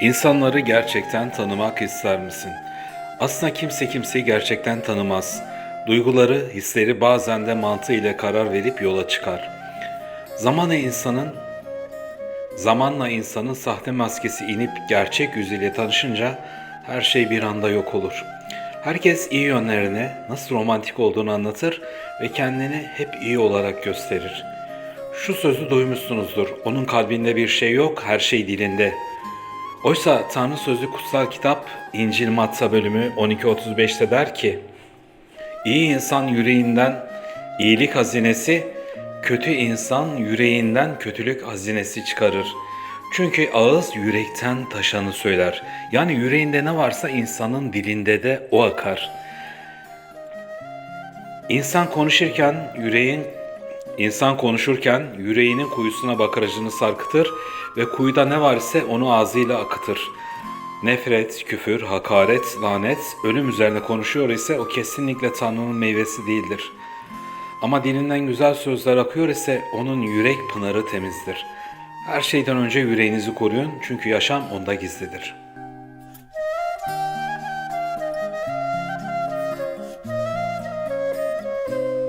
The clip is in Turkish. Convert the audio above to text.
İnsanları gerçekten tanımak ister misin? Aslında kimse kimseyi gerçekten tanımaz. Duyguları, hisleri bazen de mantığı ile karar verip yola çıkar. Zamanla insanın Zamanla insanın sahte maskesi inip gerçek yüzüyle tanışınca her şey bir anda yok olur. Herkes iyi yönlerini, nasıl romantik olduğunu anlatır ve kendini hep iyi olarak gösterir. Şu sözü duymuşsunuzdur. Onun kalbinde bir şey yok, her şey dilinde. Oysa Tanrı sözü kutsal kitap İncil Matta bölümü 12.35'te der ki İyi insan yüreğinden iyilik hazinesi, kötü insan yüreğinden kötülük hazinesi çıkarır. Çünkü ağız yürekten taşanı söyler. Yani yüreğinde ne varsa insanın dilinde de o akar. İnsan konuşurken yüreğin insan konuşurken yüreğinin kuyusuna bakaracını sarkıtır ve kuyuda ne var ise onu ağzıyla akıtır. Nefret, küfür, hakaret, lanet, ölüm üzerine konuşuyor ise o kesinlikle Tanrı'nın meyvesi değildir. Ama dilinden güzel sözler akıyor ise onun yürek pınarı temizdir. Her şeyden önce yüreğinizi koruyun çünkü yaşam onda gizlidir.''